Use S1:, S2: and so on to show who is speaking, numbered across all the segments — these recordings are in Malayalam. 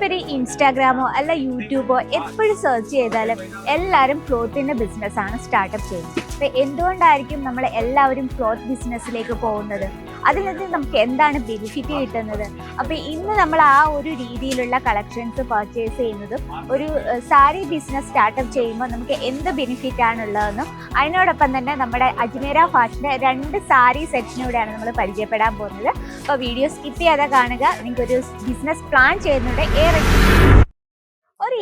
S1: ഇനിയിപ്പോൾ ഇൻസ്റ്റാഗ്രാമോ അല്ല യൂട്യൂബോ എപ്പോഴും സെർച്ച് ചെയ്താലും എല്ലാവരും ക്ലോത്തിന്റെ ബിസിനസ്സാണ് സ്റ്റാർട്ടപ്പ് ചെയ്യുന്നത്. അപ്പോൾ എന്തുകൊണ്ടായിരിക്കും നമ്മൾ എല്ലാവരും ക്ലോത്ത് ബിസിനസ്സിലേക്ക് പോകുന്നത്? അതിൽ നിന്ന് നമുക്ക് എന്താണ് ബെനിഫിറ്റ് കിട്ടുന്നത്? അപ്പോൾ ഇന്ന് നമ്മൾ ആ ഒരു രീതിയിലുള്ള കളക്ഷൻസ് പർച്ചേസ് ചെയ്യുന്നതും ഒരു സാരി ബിസിനസ് സ്റ്റാർട്ടപ്പ് ചെയ്യുമ്പോൾ നമുക്ക് എന്ത് ബെനിഫിറ്റ് ആണുള്ളതെന്നും അതിനോടൊപ്പം തന്നെ നമ്മുടെ അജ്മേര ഫാഷന്റെ രണ്ട് സാരി സെക്ഷനിലൂടെയാണ് നമ്മൾ പരിചയപ്പെടാൻ പോകുന്നത്. അപ്പോൾ വീഡിയോ സ്കിപ്പ് ചെയ്യാതെ കാണുക. നിങ്ങൾക്കൊരു ബിസിനസ് പ്ലാൻ ചെയ്യുന്നുണ്ട് ഏറെ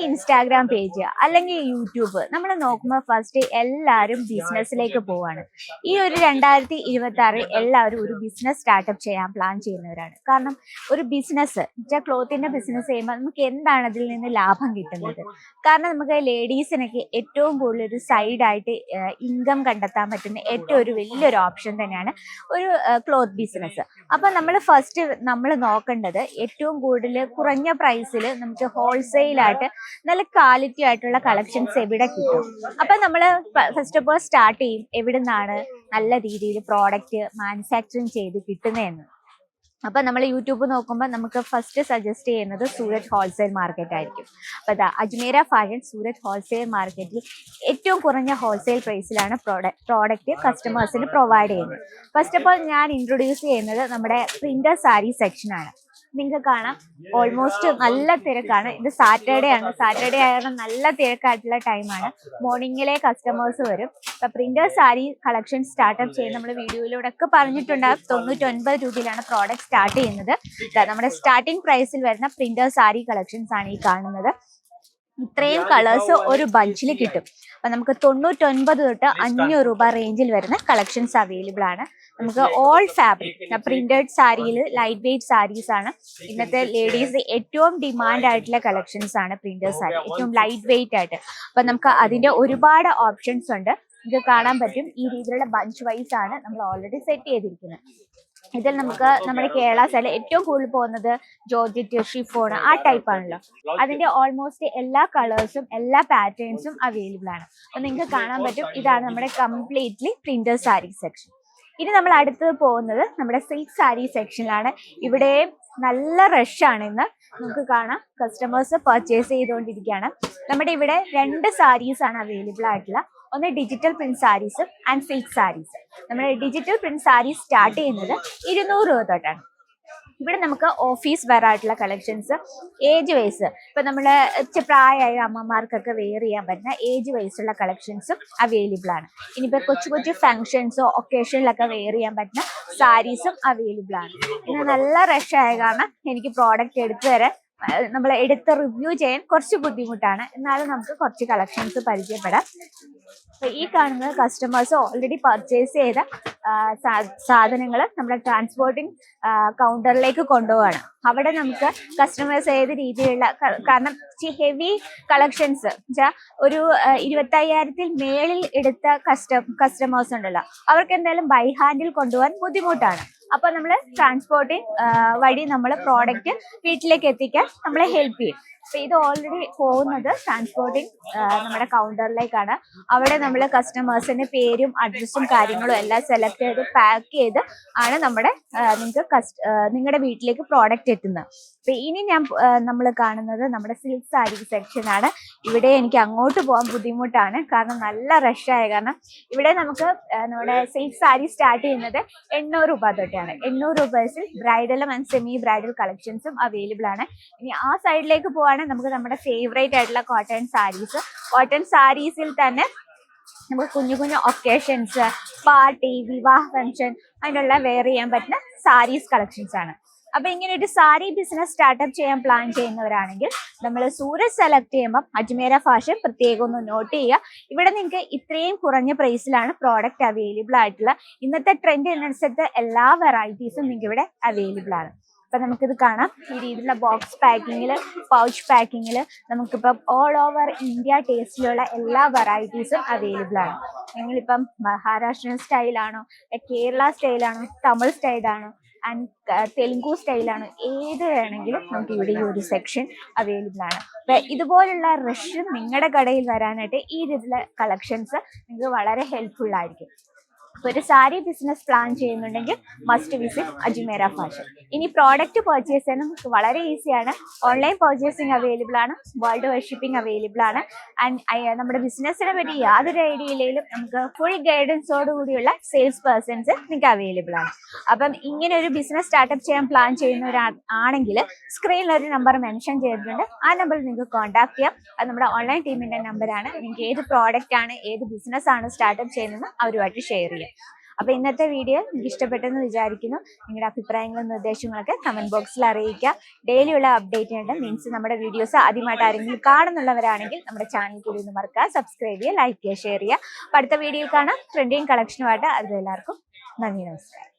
S1: ഇൻസ്റ്റാഗ്രാം പേജ് അല്ലെങ്കിൽ യൂട്യൂബ് നമ്മൾ നോക്കുമ്പോൾ ഫസ്റ്റ് എല്ലാവരും ബിസിനസ്സിലേക്ക് പോവാണ്. ഈ ഒരു രണ്ടായിരത്തി ഇരുപത്തി ആറ് എല്ലാവരും ഒരു ബിസിനസ് സ്റ്റാർട്ടപ്പ് ചെയ്യാൻ പ്ലാൻ ചെയ്യുന്നവരാണ്. കാരണം ഒരു ബിസിനസ് വെച്ചാൽ ക്ലോത്തിന്റെ ബിസിനസ് ചെയ്യുമ്പോൾ നമുക്ക് എന്താണ് അതിൽ നിന്ന് ലാഭം കിട്ടുന്നത്? കാരണം നമുക്ക് ലേഡീസിനൊക്കെ ഏറ്റവും കൂടുതൽ ഒരു സൈഡായിട്ട് ഇൻകം കണ്ടെത്താൻ പറ്റുന്ന ഏറ്റവും ഒരു വലിയൊരു ഓപ്ഷൻ തന്നെയാണ് ഒരു ക്ലോത്ത് ബിസിനസ് അപ്പം നമ്മൾ ഫസ്റ്റ് നമ്മൾ നോക്കേണ്ടത് ഏറ്റവും കൂടുതൽ കുറഞ്ഞ പ്രൈസിൽ നമുക്ക് ഹോൾസെയിലായിട്ട് നല്ല ക്വാളിറ്റി ആയിട്ടുള്ള കളക്ഷൻസ് എവിടെ കിട്ടും. അപ്പൊ നമ്മൾ ഫസ്റ്റ് ഓഫ് ഓൾ സ്റ്റാർട്ട് ചെയ്യും എവിടെ നിന്നാണ് നല്ല രീതിയിൽ പ്രോഡക്റ്റ് മാനുഫാക്ചറിങ് ചെയ്ത് കിട്ടുന്നതെന്ന്. അപ്പൊ നമ്മൾ യൂട്യൂബ് നോക്കുമ്പോൾ നമുക്ക് ഫസ്റ്റ് സജസ്റ്റ് ചെയ്യുന്നത് സൂരറ്റ് ഹോൾസെയിൽ മാർക്കറ്റ് ആയിരിക്കും. അപ്പൊ അജ്മീര ഫാഷൻ സൂരറ്റ് ഹോൾസെയിൽ മാർക്കറ്റിൽ ഏറ്റവും കുറഞ്ഞ ഹോൾസെയിൽ പ്രൈസിലാണ് പ്രോഡക്റ്റ് പ്രോഡക്റ്റ് കസ്റ്റമേഴ്സിന് പ്രൊവൈഡ് ചെയ്യുന്നത്. ഫസ്റ്റ് ഓഫ് ഓൾ ഞാൻ ഇൻട്രൊഡ്യൂസ് ചെയ്യുന്നത് നമ്മുടെ പ്രിന്റർ സാരി സെക്ഷനാണ് നിങ്ങൾക്ക് കാണാം. ഓൾമോസ്റ്റ് നല്ല തിരക്കാണ്. ഇത് സാറ്റർഡേ ആണ്. സാറ്റർഡേ ആയതുകൊണ്ട് നല്ല തിരക്കായിട്ടുള്ള ടൈമാണ് മോർണിംഗിലെ കസ്റ്റമേഴ്സ് വരും. ഇപ്പൊ പ്രിന്റർ സാരി കളക്ഷൻ സ്റ്റാർട്ടപ്പ് ചെയ്ത് നമ്മൾ വീഡിയോയിലൂടെ ഒക്കെ പറഞ്ഞിട്ടുണ്ടാകും തൊണ്ണൂറ്റൊൻപത് രൂപയിലാണ് പ്രോഡക്റ്റ് സ്റ്റാർട്ട് ചെയ്യുന്നത്. നമ്മുടെ സ്റ്റാർട്ടിംഗ് പ്രൈസിൽ വരുന്ന പ്രിന്റർ സാരി കളക്ഷൻസ് ആണ് ഈ കാണുന്നത്. ഇത്രയും കളേഴ്സ് ഒരു ബഞ്ചിൽ കിട്ടും. അപ്പൊ നമുക്ക് തൊണ്ണൂറ്റൊൻപത് തൊട്ട് അഞ്ഞൂറ് രൂപ റേഞ്ചിൽ വരുന്ന കളക്ഷൻസ് അവൈലബിൾ ആണ്. നമുക്ക് ഓൾ ഫാബ്രിക് പ്രിന്റഡ് സാരിയിൽ ലൈറ്റ് വെയിറ്റ് സാരീസ് ആണ്. ഇന്നത്തെ ലേഡീസ് ഏറ്റവും ഡിമാൻഡ് ആയിട്ടുള്ള കളക്ഷൻസ് ആണ് പ്രിന്റഡ് സാരി ഏറ്റവും ലൈറ്റ് വെയിറ്റ് ആയിട്ട്. അപ്പൊ നമുക്ക് അതിന്റെ ഒരുപാട് ഓപ്ഷൻസ് ഉണ്ട്. ഇത് കാണാൻ പറ്റും. ഈ രീതിയിലുള്ള ബഞ്ച് വൈസ് ആണ് നമ്മൾ ഓൾറെഡി സെറ്റ് ചെയ്തിരിക്കുന്നത്. ഇതിൽ നമുക്ക് നമ്മുടെ കേരള സ്റ്റൈലിൽ ഏറ്റവും കൂടുതൽ പോകുന്നത് ജോർജറ്റ് ഷിഫോൺ ആ ടൈപ്പ് ആണല്ലോ. അതിന്റെ ഓൾമോസ്റ്റ് എല്ലാ കളേഴ്സും എല്ലാ പാറ്റേൺസും അവൈലബിൾ ആണ്. അപ്പൊ നിങ്ങൾക്ക് കാണാൻ പറ്റും ഇതാണ് നമ്മുടെ കംപ്ലീറ്റ്ലി പ്രിന്റർ സാരി സെക്ഷൻ ഇനി നമ്മൾ അടുത്തത് പോകുന്നത് നമ്മുടെ സിൽക്ക് സാരി സെക്ഷനിലാണ് ഇവിടെ നല്ല റഷാണ് ഇന്ന്. നമുക്ക് കാണാം. കസ്റ്റമേഴ്സ് പർച്ചേസ് ചെയ്തുകൊണ്ടിരിക്കുകയാണ്. നമ്മുടെ ഇവിടെ രണ്ട് സാരീസ് ആണ് അവൈലബിൾ ആയിട്ടുള്ള. ഒന്ന് digital print saris and silk saris നമ്മുടെ ഡിജിറ്റൽ പ്രിന്റ് സാരീസ് സ്റ്റാർട്ട് ചെയ്യുന്നത് ഇരുന്നൂറ് രൂപ തൊട്ടാണ്. ഇവിടെ നമുക്ക് ഓഫീസ് വെയർ ആയിട്ടുള്ള കളക്ഷൻസ് ഏജ് വൈസ് ഇപ്പം നമ്മൾ പ്രായമായ അമ്മമാർക്കൊക്കെ വെയർ ചെയ്യാൻ പറ്റുന്ന ഏജ് വൈസുള്ള കളക്ഷൻസും അവൈലബിൾ ആണ്. ഇനിയിപ്പോൾ കൊച്ചു കൊച്ചു ഫംഗ്ഷൻസോ ഒക്കേഷനിലൊക്കെ വെയർ ചെയ്യാൻ പറ്റുന്ന സാരീസും അവൈലബിൾ ആണ്. ഇന്ന് നല്ല റഷ് ആയ കാരണം എനിക്ക് പ്രോഡക്റ്റ് എടുത്തു തരാൻ നമ്മൾ എടുത്ത് റിവ്യൂ ചെയ്യാൻ കുറച്ച് ബുദ്ധിമുട്ടാണ്. എന്നാലും നമുക്ക് കുറച്ച് കളക്ഷൻസ് പരിചയപ്പെടാം. അപ്പൊ ഈ കാണുന്ന കസ്റ്റമേഴ്സ് ഓൾറെഡി പർച്ചേസ് ചെയ്ത സാധനങ്ങൾ നമ്മുടെ ട്രാൻസ്പോർട്ടിംഗ് കൗണ്ടറിലേക്ക് കൊണ്ടുപോവാണ്. അവിടെ നമുക്ക് കസ്റ്റമേഴ്സ് ഏത് രീതിയിലുള്ള കാരണം ഹെവി കളക്ഷൻസ് വെച്ചാൽ ഒരു ഇരുപത്തയ്യായിരത്തിൽ മേളിൽ എടുത്ത കസ്റ്റ കസ്റ്റമേഴ്സ് ഉണ്ടല്ലോ. അവർക്ക് എന്തായാലും ബൈ ഹാൻഡിൽ കൊണ്ടുപോകാൻ ബുദ്ധിമുട്ടാണ്. അപ്പൊ നമ്മൾ ട്രാൻസ്പോർട്ടിങ് വഴി നമ്മൾ പ്രോഡക്റ്റ് വീട്ടിലേക്ക് എത്തിക്കാൻ നമ്മളെ ഹെൽപ്പ് ചെയ്യും. അപ്പൊ ഇത് ഓൾറെഡി പോകുന്നത് ട്രാൻസ്പോർട്ടിംഗ് നമ്മുടെ കൗണ്ടറിലേക്കാണ് അവിടെ നമ്മൾ കസ്റ്റമേഴ്സിന്റെ പേരും അഡ്രസ്സും കാര്യങ്ങളും എല്ലാം സെലക്ട് ചെയ്ത് പാക്ക് ചെയ്ത് ആണ് നമ്മുടെ നിങ്ങൾക്ക് നിങ്ങളുടെ വീട്ടിലേക്ക് പ്രോഡക്റ്റ് എത്തുന്നത്. അപ്പൊ ഇനി ഞാൻ നമ്മൾ കാണുന്നത് നമ്മുടെ സിൽക്ക് സാരി സെക്ഷനാണ് ഇവിടെ എനിക്ക് അങ്ങോട്ട് പോകാൻ ബുദ്ധിമുട്ടാണ്. കാരണം നല്ല റഷായ കാരണം ഇവിടെ നമുക്ക് നമ്മുടെ സിൽക്ക് സാരി സ്റ്റാർട്ട് ചെയ്യുന്നത് എണ്ണൂറ് രൂപ തൊട്ടാണ്. എണ്ണൂറ് രൂപ ബ്രൈഡലും ആൻഡ് സെമി ബ്രൈഡൽ കളക്ഷൻസും അവൈലബിൾ ആണ്. ഇനി ആ സൈഡിലേക്ക് പോവാണെങ്കിൽ നമുക്ക് നമ്മുടെ ഫേവറേറ്റ് ആയിട്ടുള്ള കോട്ടൺ സാരീസ് കോട്ടൺ സാരീസിൽ തന്നെ നമുക്ക് കുഞ്ഞു കുഞ്ഞു ഒക്കേഷൻസ് പാർട്ടി വിവാഹ ഫംഗ്ഷൻ അതിനുള്ള വെയർ ചെയ്യാൻ പറ്റുന്ന സാരീസ് കളക്ഷൻസ് ആണ്. അപ്പൊ ഇങ്ങനെ ഒരു സാരി ബിസിനസ് സ്റ്റാർട്ടപ്പ് ചെയ്യാൻ പ്ലാൻ ചെയ്യുന്നവരാണെങ്കിൽ നമ്മൾ സൂരജ് സെലക്ട് ചെയ്യുമ്പോൾ അജ്മേര ഫാഷൻ പ്രത്യേകം ഒന്ന് നോട്ട് ചെയ്യുക. ഇവിടെ നിങ്ങൾക്ക് ഇത്രയും കുറഞ്ഞ പ്രൈസിലാണ് പ്രോഡക്റ്റ് അവൈലബിൾ ആയിട്ടുള്ള ഇന്നത്തെ ട്രെൻഡിനനുസരിച്ച് എല്ലാ വെറൈറ്റീസും നിങ്ങൾക്ക് ഇവിടെ അവൈലബിൾ ആണ്. അപ്പൊ നമുക്കിത് കാണാം. ഈ രീതിയിലുള്ള ബോക്സ് പാക്കിങ്ങിൽ പൗച്ച് പാക്കിങ്ങിൽ നമുക്കിപ്പം ഓൾ ഓവർ ഇന്ത്യ ടേസ്റ്റിലുള്ള എല്ലാ വെറൈറ്റീസും അവൈലബിൾ ആണ്. നിങ്ങളിപ്പം മഹാരാഷ്ട്രൻ സ്റ്റൈലാണോ കേരള സ്റ്റൈലാണോ തമിഴ് സ്റ്റൈലാണോ ആൻഡ് തെലുങ്കു സ്റ്റൈലാണ് ഏത് വേണമെങ്കിലും നമുക്ക് ഇവിടെ ഈ ഒരു സെക്ഷൻ അവൈലബിൾ ആണ്. ഇതുപോലുള്ള റഷ് നിങ്ങളുടെ കടയിൽ വരാനായിട്ട് ഈ രീതിയിലുള്ള കളക്ഷൻസ് നിങ്ങൾക്ക് വളരെ ഹെൽപ്ഫുൾ ആയിരിക്കും. ഒരു സാരി ബിസിനസ് പ്ലാൻ ചെയ്യുന്നുണ്ടെങ്കിൽ മസ്റ്റ് വിസിറ്റ് അജ്മേര ഫാഷൻ ഇനി പ്രോഡക്റ്റ് പർച്ചേസ് ചെയ്യാൻ നമുക്ക് വളരെ ഈസിയാണ് ഓൺലൈൻ പർച്ചേസിങ് അവൈലബിൾ ആണ്. വേൾഡ് വൈഡ് ഷിപ്പിംഗ് അവൈലബിൾ ആണ് ആൻഡ് നമ്മുടെ ബിസിനസ്സിനെ പറ്റി യാതൊരു ഐഡിയ ഇല്ലെങ്കിലും നമുക്ക് ഫുൾ ഗൈഡൻസോട് കൂടിയുള്ള സെയിൽസ് പേഴ്സൺസ് നിങ്ങൾക്ക് അവൈലബിൾ ആണ്. അപ്പം ഇങ്ങനെ ഒരു ബിസിനസ് സ്റ്റാർട്ടപ്പ് ചെയ്യാൻ പ്ലാൻ ചെയ്യുന്നവരാണെങ്കിൽ സ്ക്രീനിൽ ഒരു നമ്പർ മെൻഷൻ ചെയ്തിട്ടുണ്ട്. ആ നമ്പറിൽ നിങ്ങൾക്ക് കോൺടാക്ട് ചെയ്യാം. അത് നമ്മുടെ ഓൺലൈൻ ടീമിന്റെ നമ്പറാണ് നിങ്ങൾക്ക് ഏത് പ്രോഡക്റ്റ് ആണ് ഏത് ബിസിനസ് ആണ് സ്റ്റാർട്ടപ്പ് ചെയ്യുന്നത് അവരുമായിട്ട് ഷെയർ ചെയ്യാം. അപ്പൊ ഇന്നത്തെ വീഡിയോ നിങ്ങൾക്ക് ഇഷ്ടപ്പെട്ടെന്ന് വിചാരിക്കുന്നു. നിങ്ങളുടെ അഭിപ്രായങ്ങളും നിർദ്ദേശങ്ങളൊക്കെ കമന്റ് ബോക്സിൽ അറിയിക്കുക. ഡെയിലി ഉള്ള അപ്ഡേറ്റിനായിട്ട് മീൻസ് നമ്മുടെ വീഡിയോസ് ആദ്യമായിട്ട് ആരെങ്കിലും കാണുന്നുള്ളവരാണെങ്കിൽ നമ്മുടെ ചാനൽ കൂടി ഒന്ന് മറക്കുക. സബ്സ്ക്രൈബ് ചെയ്യുക ലൈക്ക് ചെയ്യുക ഷെയർ ചെയ്യുക. അടുത്ത വീഡിയോയിൽ കാണാം. ട്രെൻഡിങ് കളക്ഷനുമായിട്ട് അതിലെല്ലാവർക്കും നന്ദി നമസ്കാരം.